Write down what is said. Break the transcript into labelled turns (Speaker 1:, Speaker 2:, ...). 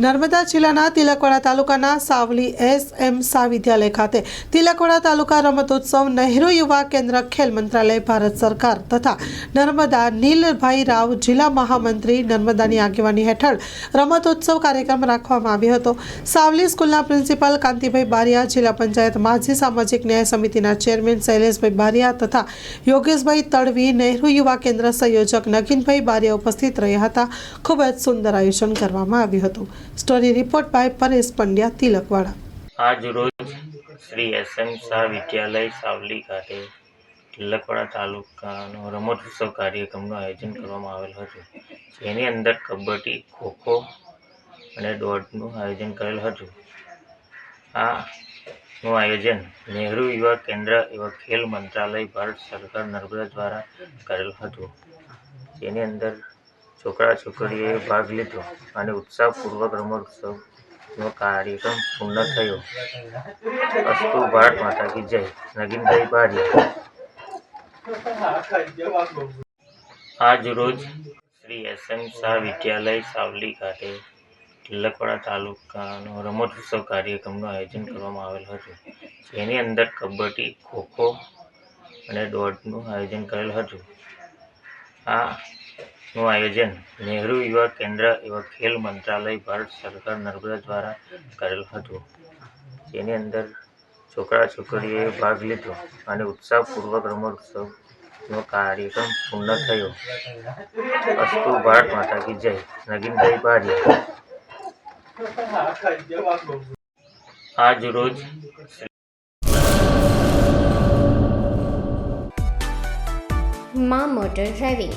Speaker 1: નર્મદા જિલ્લાના તિલકવાડા તાલુકાના Savli S M વિદ્યાલય ખાતે તિલકવાડા તાલુકા રમતોત્સવ નહેરુ યુવા કેન્દ્ર ખેલ મંત્રાલય, ભારત સરકાર તથા નર્મદા નીલભાઈ રાવ જિલ્લા મહામંત્રી નર્મદાની આગેવાની હેઠળ રમતોત્સવ કાર્યક્રમ રાખવામાં આવ્યો હતો. સાવલી સ્કૂલના પ્રિન્સિપાલ કાંતિભાઈ બારિયા, જિલ્લા પંચાયત માજી સામાજિક ન્યાય સમિતિના ચેરમેન શૈલેષભાઈ બારિયા તથા યોગેશભાઈ તડવી નહેરુ યુવા કેન્દ્ર સંયોજક નગીનભાઈ બારિયા ઉપસ્થિત રહ્યા હતા. ખૂબ જ સુંદર આયોજન કરવામાં આવ્યું હતું. Story report by Paresh Pandya Tilakwada
Speaker 2: આજ રોજ શ્રી એસ એમ શાહ વિદ્યાલય સાવલી ખાતે તિલકવાડા તાલુકાનો રમતોત્સવ કાર્યક્રમનું આયોજન કરવામાં આવેલ હતું. જેની અંદર કબડ્ડી, ખોખો અને દોડનું આયોજન કરેલ હતું. આ નું આયોજન નહેરુ યુવા કેન્દ્ર એવા ખેલ મંત્રાલય, ભારત સરકાર, નર્મદા દ્વારા કરેલ હતું. જેની અંદર છોકરા છોકરીઓએ ભાગ લીધો અને ઉત્સાહપૂર્વક રમતોત્સવનો કાર્યક્રમ પૂર્ણ થયો. અસ્તુ ભારત માતા કી જય. નગીનભાઈ બારિયા. આજ રોજ શ્રી એસ એમ શાહ વિદ્યાલય સાવલી ખાતે તિલકવાડા તાલુકાનો રમતોત્સવ કાર્યક્રમનું આયોજન કરવામાં આવેલ હતું. જેની અંદર કબડ્ડી, ખોખો અને દોડનું આયોજન કરેલ હતું. આ નું આયોજન નહેરુ યુવા કેન્દ્ર એવા ખેલ મંત્રાલય ભારત સરકાર નર્મદા દ્વારા કરેલ હતું. જેની અંદર છોકરા છોકરીઓએ ભાગ લીધો અને ઉત્સાહપૂર્વક રમોત્સવનો કાર્યક્રમ પૂર્ણ થયો. અસ્તુ ભારત માતા કી જય. નગીનભાઈ બારિયા. આજ
Speaker 3: રોજમાં motor driving.